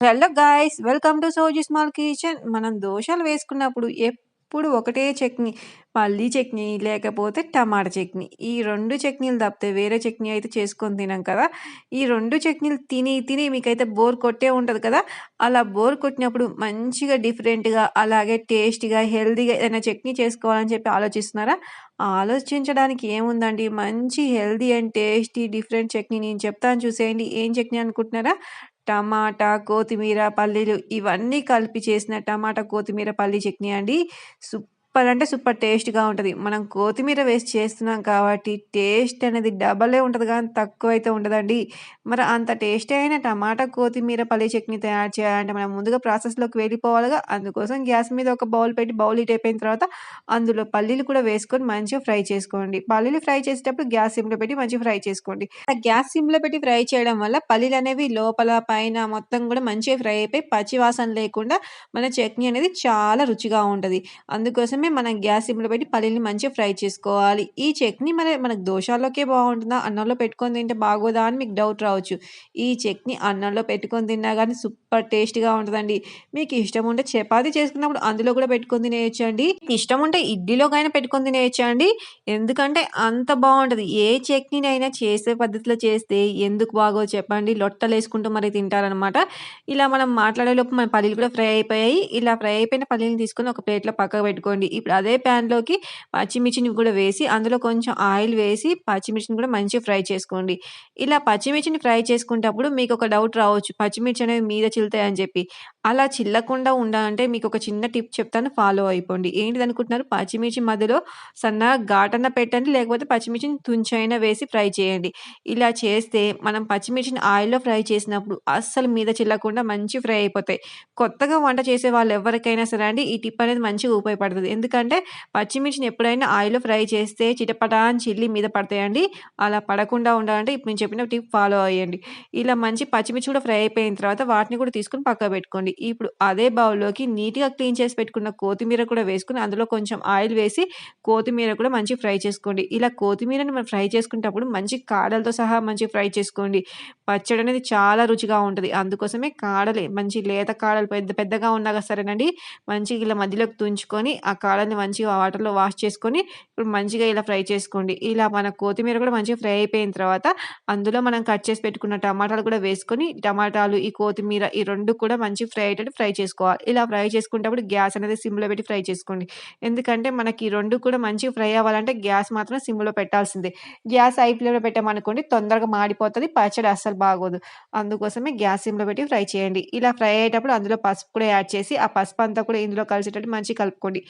Hello guys welcome to Soji small kitchen. మనం దోశలు వేసుకున్నప్పుడు ఎప్పుడు ఒకటే చట్నీ పల్లీ చట్నీ లేకపోతే టమాటా చట్నీ. ఈ రెండు చట్నీలు తప్పితే వేరే చట్నీ అయితే చేసుకొని తినాం కదా. ఈ రెండు చట్నీలు తిని తిని మీకైతే బోర్ కొట్టే ఉంటుంది కదా. అలా బోర్ కొట్టినప్పుడు మంచిగా డిఫరెంట్గా అలాగే టేస్టీగా హెల్దీగా ఏదైనా చట్నీ చేసుకోవాలని చెప్పి ఆలోచిస్తున్నారా? ఆలోచించడానికి ఏముందండి? మంచి healthy and tasty different chutney నేను చెప్తాను చూసేయండి. ఏం చట్నీ అనుకుంటున్నారా? టమాటా కొత్తిమీర పల్లీలు ఇవన్నీ కలిపి చేసిన టమాటా కొత్తిమీర పల్లీ చట్నీ అండి. సూపర్ అంటే సూపర్ టేస్ట్గా ఉంటుంది. మనం కొత్తిమీర వేసి చేస్తున్నాం కాబట్టి టేస్ట్ అనేది డబలే ఉంటుంది కానీ తక్కువ అయితే ఉండదండి. మరి అంత టేస్ట్ అయిన టమాటా కొత్తిమీర పల్లీ చట్నీ తయారు చేయాలంటే మనం ముందుగా ప్రాసెస్లోకి వెళ్ళిపోవాలిగా. అందుకోసం గ్యాస్ మీద ఒక బౌల్ పెట్టి బౌల్ హీట్ అయిపోయిన తర్వాత అందులో పల్లీలు కూడా వేసుకొని మంచిగా ఫ్రై చేసుకోండి. పల్లీలు ఫ్రై చేసేటప్పుడు గ్యాస్ సిమ్లో పెట్టి మంచిగా ఫ్రై చేసుకోండి. ఆ గ్యాస్ సిమ్లో పెట్టి ఫ్రై చేయడం వల్ల పల్లీలు అనేవి లోపల పైన మొత్తం కూడా మంచిగా ఫ్రై అయిపోయి పచ్చివాసన లేకుండా మన చట్నీ అనేది చాలా రుచిగా ఉంటుంది. అందుకోసం కోసమే మనం గ్యాస్ సిమ్లో పెట్టి పల్లీలు మంచిగా ఫ్రై చేసుకోవాలి. ఈ చట్నీ మరి మనకు దోశలోకే బాగుంటుందా? అన్నంలో పెట్టుకొని తింటే బాగోదా అని మీకు డౌట్ రావచ్చు. ఈ చట్నీ అన్నంలో పెట్టుకొని తిన్నా కానీ సూపర్ టేస్ట్గా ఉంటుందండి. మీకు ఇష్టం ఉంటే చపాతీ చేసుకున్నప్పుడు అందులో కూడా పెట్టుకొని తినేయచ్చు అండి ఇష్టం ఉంటే ఇడ్లీలోకైనా పెట్టుకొని తినేయచ్చు అండి ఎందుకంటే అంత బాగుంటుంది. ఏ చట్నీనైనా చేసే పద్ధతిలో చేస్తే ఎందుకు బాగో చెప్పండి. లొట్టలు వేసుకుంటూ మరి తింటారనమాట ఇలా మనం మాట్లాడేలోపు మన పల్లీలు కూడా ఫ్రై అయిపోయాయి. ఇలా ఫ్రై అయిపోయిన పల్లీలు తీసుకొని ఒక ప్లేట్లో పక్కకు పెట్టుకోండి. ఇప్పుడు అదే ప్యాన్లోకి పచ్చిమిర్చిని కూడా వేసి అందులో కొంచెం ఆయిల్ వేసి పచ్చిమిర్చిని కూడా మంచిగా ఫ్రై చేసుకోండి. ఇలా పచ్చిమిర్చిని ఫ్రై చేసుకునేటప్పుడు మీకు ఒక డౌట్ రావచ్చు పచ్చిమిర్చి అనేవి మీద చిల్లుతాయని చెప్పి. అలా చిల్లకుండా ఉండాలంటే మీకు ఒక చిన్న టిప్ చెప్తాను ఫాలో అయిపోండి. ఏంటిది అనుకుంటున్నారు? పచ్చిమిర్చి మధ్యలో సన్నగా ఘాటన పెట్టండి లేకపోతే పచ్చిమిర్చిని తుంచైనా వేసి ఫ్రై చేయండి. ఇలా చేస్తే మనం పచ్చిమిర్చిని ఆయిల్లో ఫ్రై చేసినప్పుడు అస్సలు మీద చిల్లకుండా మంచి ఫ్రై అయిపోతాయి. కొత్తగా వంట చేసే వాళ్ళు ఎవరికైనా సరే అండి ఈ టిప్ అనేది మంచిగా ఉపయోగపడుతుంది. ఎందుకంటే పచ్చిమిర్చిని ఎప్పుడైనా ఆయిల్లో ఫ్రై చేస్తే చిటపటా అని చిల్లి మీద పడతాయండి. అలా పడకుండా ఉండాలంటే ఇప్పుడు నేను చెప్పిన టిప్ ఫాలో అయ్యండి. ఇలా మంచి పచ్చిమిర్చి కూడా ఫ్రై అయిపోయిన తర్వాత వాటిని కూడా తీసుకొని పక్కకు పెట్టుకోండి. ఇప్పుడు అదే బౌల్లోకి నీట్గా క్లీన్ చేసి పెట్టుకున్న కొత్తిమీర కూడా వేసుకుని అందులో కొంచెం ఆయిల్ వేసి కొత్తిమీర కూడా మంచి ఫ్రై చేసుకోండి. ఇలా కొత్తిమీరని మనం ఫ్రై చేసుకునేటప్పుడు మంచి కాడలతో సహా మంచి ఫ్రై చేసుకోండి. పచ్చడి అనేది చాలా రుచిగా ఉంటుంది. అందుకోసమే కాడలే మంచి లేత కాడలు పెద్ద పెద్దగా ఉన్నాగా సరేనండి మంచిగా ఇలా మధ్యలోకి తుంచుకొని ఆ కాడల్ని మంచిగా వాటర్లో వాష్ చేసుకొని ఇప్పుడు మంచిగా ఇలా ఫ్రై చేసుకోండి. ఇలా మన కొత్తిమీర కూడా మంచిగా ఫ్రై అయిపోయిన తర్వాత అందులో మనం కట్ చేసి పెట్టుకున్న టమాటాలు కూడా వేసుకొని టమాటాలు ఈ కొత్తిమీర ఈ రెండు కూడా మంచి ఫ్రై అయ్యేటట్టు ఫ్రై చేసుకోవాలి. ఇలా ఫ్రై చేసుకునేటప్పుడు గ్యాస్ అనేది సిమ్లో పెట్టి ఫ్రై చేసుకోండి. ఎందుకంటే మనకి ఈ రెండు కూడా మంచిగా ఫ్రై అవ్వాలంటే గ్యాస్ మాత్రం సిమ్లో పెట్టాల్సిందే. గ్యాస్ ఐ ఫ్లేమ్లో పెట్టామనుకోండి తొందరగా మాడిపోతుంది పచ్చడి అస్సలు బాగోదు. అందుకోసమే గ్యాస్ సిమ్లో పెట్టి ఫ్రై చేయండి. ఇలా ఫ్రై అయ్యేటప్పుడు అందులో పసుపు కూడా యాడ్ చేసి ఆ పసుపు అంతా కూడా ఇందులో కలిసేటట్టు మంచిగా కలుపుకోండి.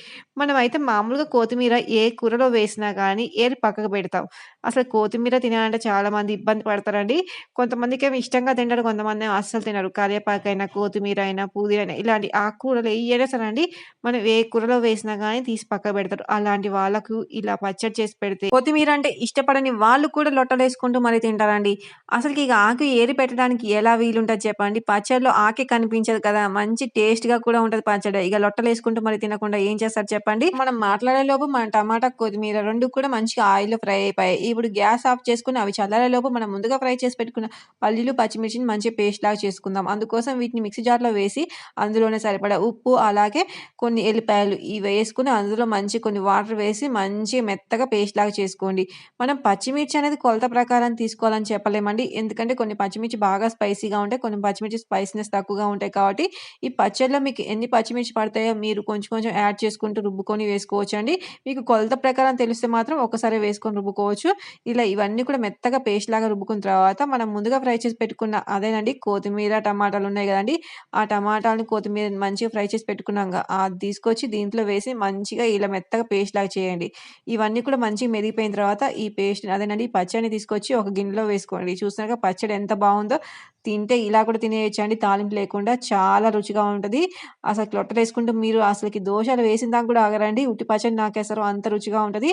మనం అయితే మామూలుగా కొత్తిమీర ఏ కూరలో వేసినా కానీ ఏది పక్కకు పెడతాం. అసలు కొత్తిమీర తినాలంటే చాలామంది ఇబ్బంది పడతారండి. కొంతమందికి ఏమి ఇష్టంగా తింటారు కొంతమంది అస్సలు తినరు. కరివేపాకు అయినా కొత్తిమీర అయినా పుదీనా అయినా ఇలాంటి ఆకుకూరలు ఏదైనా సరే అండి మనం ఏ కూరలో వేసినా కానీ తీసి పక్కకు పెడతారు. అలాంటి వాళ్ళకు ఇలా పచ్చడి చేసి పెడితే కొత్తిమీర అంటే ఇష్టపడని వాళ్ళు కూడా లొట్టలు వేసుకుంటూ మరి తింటారండి. అసలుకి ఇక ఆకు ఏరి పెట్టడానికి ఎలా వీలుంటుంది చెప్పండి? పచ్చడిలో ఆకే కనిపించదు కదా! మంచి టేస్ట్గా కూడా ఉంటది పచ్చడి. ఇక లొట్టలు వేసుకుంటూ మరి తినకుండా ఏం చేస్తారు చెప్పండి? మనం మాట్లాడే లోపు మన టమాటా కొత్తిమీర రెండు కూడా మంచిగా ఆయిల్ ఫ్రై అయిపోయాయి. ఇప్పుడు గ్యాస్ ఆఫ్ చేసుకుని అవి చల్లారే లోపు మనం ముందుగా ఫ్రై చేసి పెట్టుకున్న పల్లీలు పచ్చిమిర్చిని మంచిగా పేస్ట్ లాగా చేసుకుందాం. అందుకోసం వీటిని మిక్సీ జార్లో వేసి అందులోనే సరిపడా ఉప్పు అలాగే కొన్ని ఎల్లిపాయలు ఇవి వేసుకుని అందులో మంచి కొన్ని వాటర్ వేసి మంచిగా మెత్తగా పేస్ట్ లాగా చేసుకోండి. మనం పచ్చిమిర్చి అనేది కొలత ప్రకారం తీసుకోవాలని చెప్పలేమండి. ఎందుకంటే కొన్ని పచ్చిమిర్చి బాగా స్పైసీగా ఉంటాయి కొన్ని పచ్చిమిర్చి స్పైసీనెస్ తక్కువగా ఉంటాయి కాబట్టి ఈ పచ్చడిలో మీకు ఎన్ని పచ్చిమిర్చి పడతాయో మీరు కొంచెం కొంచెం యాడ్ చేసుకుంటూ రుబ్బుకొని వేసుకోవచ్చు అండి మీకు కొలత ప్రకారం తెలిస్తే మాత్రం ఒకసారి వేసుకొని రుబ్బుకోవచ్చు. ఇలా ఇవన్నీ కూడా మెత్తగా పేస్ట్ లాగా రుబ్బుకున్న తర్వాత మనం ముందుగా ఫ్రై చేసి పెట్టుకున్న అదేనండి కొత్తిమీర టమాటాలు ఉన్నాయి కదండి. ఆ టమాటాలను కొత్తిమీర మంచిగా ఫ్రై చేసి పెట్టుకున్నాం అది తీసుకొచ్చి దీంట్లో వేసి మంచిగా ఇలా మెత్తగా పేస్ట్ లాగా చేయండి. ఇవన్నీ కూడా మంచిగా మెరిగిపోయిన తర్వాత ఈ పేస్ట్ అదేనండి ఈ పచ్చడిని తీసుకొచ్చి ఒక గిన్నెలో వేసుకోండి. చూసినాక పచ్చడి ఎంత బాగుందో తింటే ఇలా కూడా తినేయచ్చు అండి తాలింపు లేకుండా చాలా రుచిగా ఉంటుంది. అసలు లొట్టలు వేసుకుంటూ మీరు అసలుకి దోశలు వేసిన దాకా కూడా ఆగరండి. ఉట్టి పచ్చడి నాకేస్తారు అంత రుచిగా ఉంటుంది.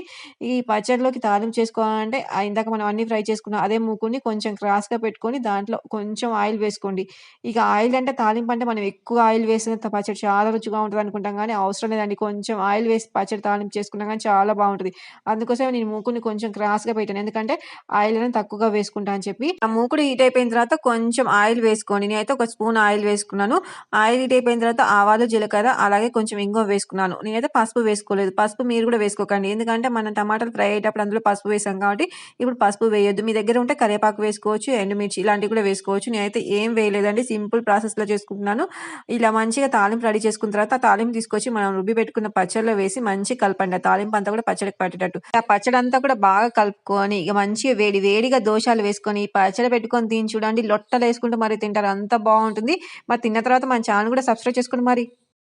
ఈ పచ్చడిలోకి తాలింపు చేసుకోవాలంటే ఇందాక మనం అన్ని ఫ్రై చేసుకున్నాం అదే మూకుని కొంచెం క్రాస్గా పెట్టుకొని దాంట్లో కొంచెం ఆయిల్ వేసుకోండి. ఇక ఆయిల్ అంటే తాలింపు అంటే మనం ఎక్కువ ఆయిల్ వేసిన పచ్చడి చాలా రుచిగా ఉంటుంది అనుకుంటాం కానీ అవసరం లేదండి. కొంచెం ఆయిల్ వేసి పచ్చడి తాలింపు చేసుకున్నాం కానీ చాలా బాగుంటుంది. అందుకోసం నేను మూకుని కొంచెం క్రాస్గా పెట్టాను. ఎందుకంటే ఆయిల్ అనేది తక్కువగా వేసుకుంటా అని చెప్పి. ఆ మూకుడు హీట్ అయిపోయిన తర్వాత కొంచెం ఆయిల్ వేసుకోండి. నేనైతే ఒక స్పూన్ ఆయిల్ వేసుకున్నాను. ఆయిల్ హీట్ అయిపోయిన తర్వాత ఆవాలు, జీలకర్ర అలాగే కొంచెం ఇంగువ వేసుకున్నాను. నేనైతే పసుపు వేసుకోలేదు. పసుపు మీరు కూడా వేసుకోకండి. ఎందుకంటే మనం టమాటాలు ఫ్రై అయ్యేటప్పుడు అందులో పసుపు వేసాం కాబట్టి ఇప్పుడు పసుపు వేయొద్దు. మీ దగ్గర ఉంటే కరివేపాకు వేసుకోవచ్చు, ఎండుమిర్చి ఇలాంటివి కూడా వేసుకోవచ్చు. నేనైతే ఏం వేయలేదండి. సింపుల్ ప్రాసెస్‌లో చేసుకుంటున్నాను. ఇలా మంచిగా తాలింపు రెడీ చేసుకున్న తర్వాత ఆ తాలింపు తీసుకొచ్చి మనం రుబ్బి పెట్టుకున్న పచ్చడిలో వేసి మంచి కలపండి. ఆ తాలింపు అంతా కూడా పచ్చడికి పట్టేటట్టు. ఆ పచ్చడి అంతా కూడా బాగా కలుపుకొని ఇక మంచిగా వేడి వేడిగా దోషాలు వేసుకొని పచ్చడి పెట్టుకొని తిని చూడండి. లొట్టలు వేసుకుంటూ మరి తింటారు. అంత బాగుంటుంది మరి తిన్న తర్వాత మన ఛానల్ కూడా సబ్స్క్రైబ్ చేసుకోండి మరి.